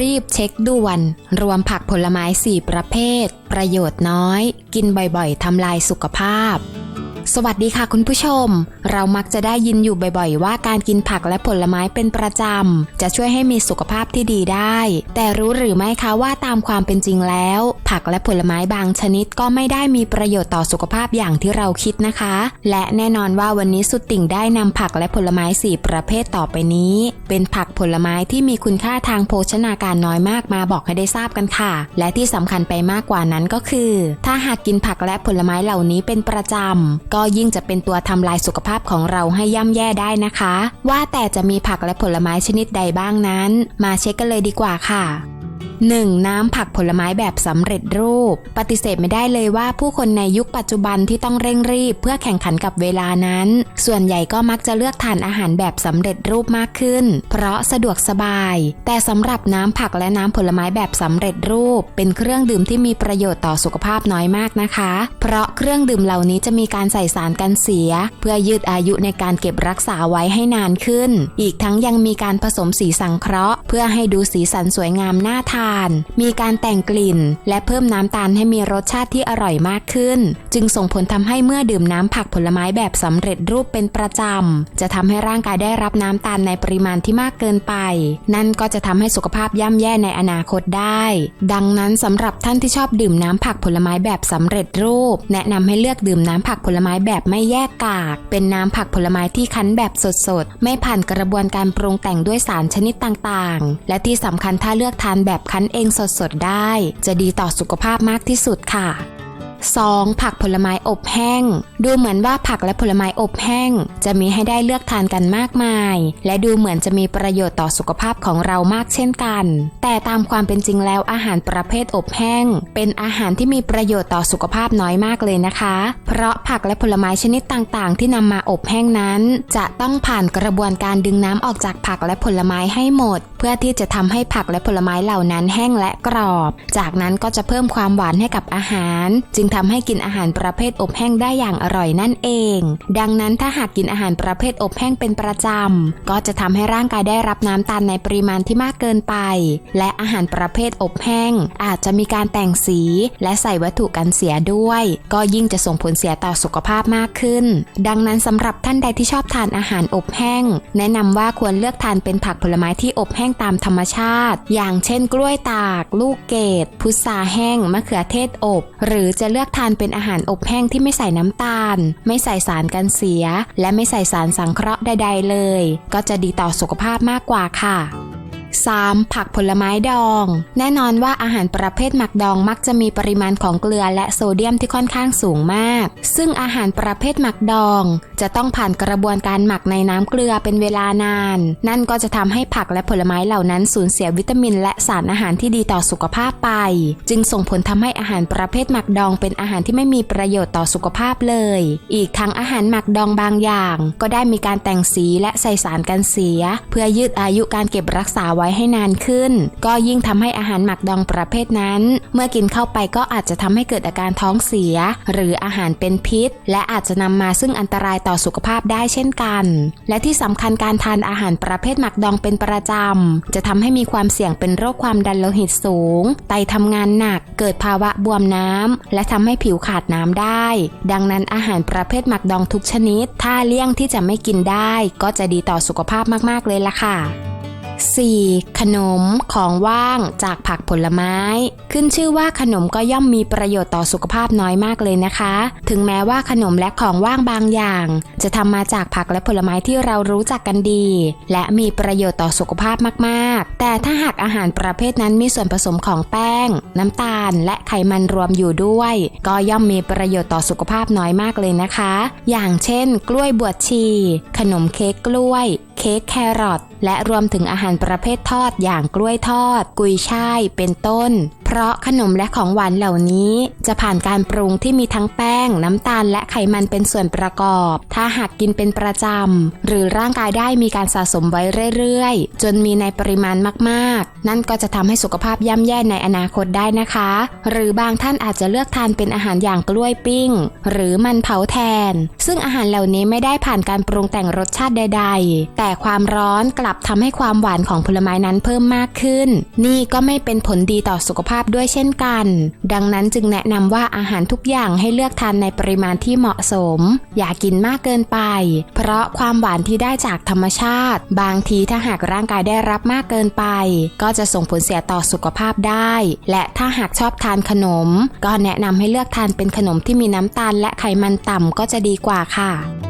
รีบเช็คด่วน รวมผักผลไม้ 4 ประเภท ประโยชน์น้อย กินบ่อยๆทำลายสุขภาพ สวัสดีค่ะคุณผู้ชม เรามักจะได้ยินอยู่บ่อยๆ ว่าการกินผักและผลไม้เป็นประจำ จะช่วยให้มีสุขภาพที่ดีได้ แต่รู้หรือไม่คะว่าตามความเป็นจริงแล้ว ผักและผลไม้บางชนิดก็ไม่ได้มีประโยชน์ต่อสุขภาพอย่างที่เราคิดนะคะ และแน่นอนว่าวันนี้สุดติ่งได้นำผักและผลไม้ 4 ประเภทต่อไปนี้ เป็นผักผลไม้ที่มีคุณค่าทางโภชนาการน้อยมากมาบอกให้ได้ทราบกันค่ะ และที่สำคัญไปมากกว่านั้นก็คือ ถ้าหากกินผักและผลไม้เหล่านี้เป็นประจำก็ยิ่งจะเป็นตัวทำลายสุขภาพของเราให้ย่ำแย่ได้นะคะ ว่าแต่จะมีผักและผลไม้ชนิดใดบ้างนั้น มาเช็คกันเลยดีกว่าค่ะ 1. น้ำผักผลไม้แบบสำเร็จรูป ปฏิเสธไม่ได้เลยว่าผู้คนในยุคปัจจุบันที่ต้องเร่งรีบ เพื่อแข่งขันกับเวลานั้น ส่วนใหญ่ก็มักจะเลือกทานอาหารแบบสำเร็จรูปมากขึ้น เพราะสะดวกสบาย แต่สำหรับน้ำผักและน้ำผลไม้แบบสำเร็จรูป เป็นเครื่องดื่มที่มีประโยชน์ต่อสุขภาพน้อยมากนะคะ เพราะเครื่องดื่มเหล่านี้จะมีการใส่สารกันเสีย เพื่อยืดอายุในการเก็บรักษาไว้ให้นานขึ้น อีกทั้งยังมีการผสมสีสังเคราะห์ เพื่อให้ดูสีสันสวยงามน่าทานมีการแต่งกลิ่น และเพิ่มน้ำตาลให้มีรสชาติที่อร่อยมากขึ้น จึงส่งผลทำให้เมื่อดื่มน้ำผักผลไม้แบบสำเร็จรูปเป็นประจำ จะทำให้ร่างกายได้รับน้ำตาลในปริมาณที่มากเกินไป นั่นก็จะทำให้สุขภาพย่ำแย่ในอนาคตได้ ดังนั้นสำหรับท่านที่ชอบดื่มน้ำผักผลไม้แบบสำเร็จรูป แนะนำให้เลือกดื่มน้ำผักผลไม้แบบไม่แยกกาก เป็นน้ำผักผลไม้ที่คั้นแบบสดๆ ไม่ผ่านกระบวนการปรุงแต่งด้วยสารชนิดต่างๆ และที่สำคัญถ้าเลือกทานแบบคั้นเองสดๆได้ จะดีต่อสุขภาพมากที่สุดค่ะ 2. ผักผลไม้อบแห้ง ดูเหมือนว่าผักและผลไม้อบแห้ง จะมีให้ได้เลือกทานกันมากมาย และดูเหมือนจะมีประโยชน์ต่อสุขภาพของเรามากเช่นกัน แต่ตามความเป็นจริงแล้วอาหารประเภทอบแห้ง เป็นอาหารที่มีประโยชน์ต่อสุขภาพน้อยมากเลยนะคะ เพราะผักและผลไม้ชนิดต่างๆ ที่นำมาอบแห้งนั้น จะต้องผ่านกระบวนการดึงน้ำออกจากผักและผลไม้ให้หมด เพื่อที่จะทำให้ผักและผลไม้เหล่านั้นแห้งและกรอบ จากนั้นก็จะเพิ่มความหวานให้กับอาหาร จึงทำให้กินอาหารประเภทอบแห้งได้อย่างอร่อยนั่นเอง ดังนั้นถ้าหากกินอาหารประเภทอบแห้งเป็นประจำก็จะทำให้ร่างกายได้รับน้ำตาลในปริมาณที่มากเกินไป และอาหารประเภทอบแห้ง อาจจะมีการแต่งสี และใส่วัตถุกันเสียด้วย ก็ยิ่งจะส่งผลเสียต่อสุขภาพมากขึ้น ดังนั้นสำหรับท่านใดที่ชอบทานอาหารอบแห้ง แนะนำว่าควรเลือกทานเป็นผักผลไม้ที่อบแห้งงตามธรรมชาติ อย่างเช่น กล้วยตาก ลูกเกดพุทราแห้ง มะเขือเทศอบ หรือจะเลือกทานเป็นอาหารอบแห้งที่ไม่ใส่น้ำตาล ไม่ใส่สารกันเสีย และไม่ใส่สารสังเคราะห์ใด ๆ เลย ก็จะดีต่อสุขภาพมากกว่าค่ะ 3. ผักผลไม้ดอง แน่นอนว่าอาหารประเภทหมักดองมักจะมีปริมาณของเกลือและโซเดียมที่ค่อนข้างสูงมาก ซึ่งอาหารประเภทหมักดอง จะต้องผ่านกระบวนการหมักในน้ำเกลือเป็นเวลานาน นั่นก็จะทำให้ผักและผลไม้เหล่านั้นสูญเสียวิตามิน และสารอาหารที่ดีต่อสุขภาพไป จึงส่งผลทำให้อาหารประเภทหมักดองเป็นอาหารที่ไม่มีประโยชน์ต่อสุขภาพเลย อีกทั้งอาหารหมักดองบางอย่าง ก็ได้มีการแต่งสีและใส่สารกันเสีย เพื่อยืดอายุการเก็บรักษาไไว้ให้นานขึ้น ก็ยิ่งทำให้อาหารหมักดองประเภทนั้น เมื่อกินเข้าไปก็อาจจะทำให้เกิดอาการท้องเสีย หรืออาหารเป็นพิษ และอาจจะนำมาซึ่งอันตรายต่อสุขภาพได้เช่นกัน และที่สำคัญการทานอาหารประเภทหมักดองเป็นประจำจะทำให้มีความเสี่ยงเป็นโรคความดันโลหิตสูง ไตทำงานหนัก เกิดภาวะบวมน้ำและทำให้ผิวขาดน้ำได้ ดังนั้นอาหารประเภทหมักดองทุกชนิด ถ้าเลี่ยงที่จะไม่กินได้ ก็จะดีต่อสุขภาพมาก ๆ เลยล่ะค่ะ 4. ขนมของว่างจากผักผลไม้ ขึ้นชื่อว่าขนมก็ย่อมมีประโยชน์ต่อสุขภาพน้อยมากเลยนะคะ ถึงแม้ว่าขนมและของว่างบางอย่าง จะทำมาจากผักและผลไม้ที่เรารู้จักกันดี และมีประโยชน์ต่อสุขภาพมากๆ แต่ถ้าหากอาหารประเภทนั้นมีส่วนผสมของแป้ง น้ำตาล และไขมันรวมอยู่ด้วย ก็ย่อมมีประโยชน์ต่อสุขภาพน้อยมากเลยนะคะ อย่างเช่น กล้วยบวชชี ขนมเค้กกล้วย เค้กแครอท และรวมถึงอาหารประเภททอดอย่างกล้วยทอด กุยช่าย เป็นต้น เพราะขนมและของหวานเหล่านี้จะผ่านการปรุงที่มีทั้งแป้ง น้ำตาลและไขมันเป็นส่วนประกอบ ถ้าหากกินเป็นประจำ หรือร่างกายได้มีการสะสมไว้เรื่อยๆ จนมีในปริมาณมากๆ นั่นก็จะทำให้สุขภาพย่ำแย่ในอนาคตได้นะคะ หรือบางท่านอาจจะเลือกทานเป็นอาหารอย่างกล้วยปิ้ง หรือมันเผาแทน ซึ่งอาหารเหล่านี้ไม่ได้ผ่านการปรุงแต่งรสชาติใด ๆ แต่ความร้อนกลับทำให้ความหวานของผลไม้นั้นเพิ่มมากขึ้น นี่ก็ไม่เป็นผลดีต่อสุขภาพพด้วยเช่นกัน ดังนั้นจึงแนะนำว่าอาหารทุกอย่างให้เลือกทานในปริมาณที่เหมาะสม อย่ากินมากเกินไป เพราะความหวานที่ได้จากธรรมชาติ บางทีถ้าหากร่างกายได้รับมากเกินไป ก็จะส่งผลเสียต่อสุขภาพได้ และถ้าหากชอบทานขนม ก็แนะนำให้เลือกทานเป็นขนมที่มีน้ำตาลและไขมันต่ำก็จะดีกว่าค่ะ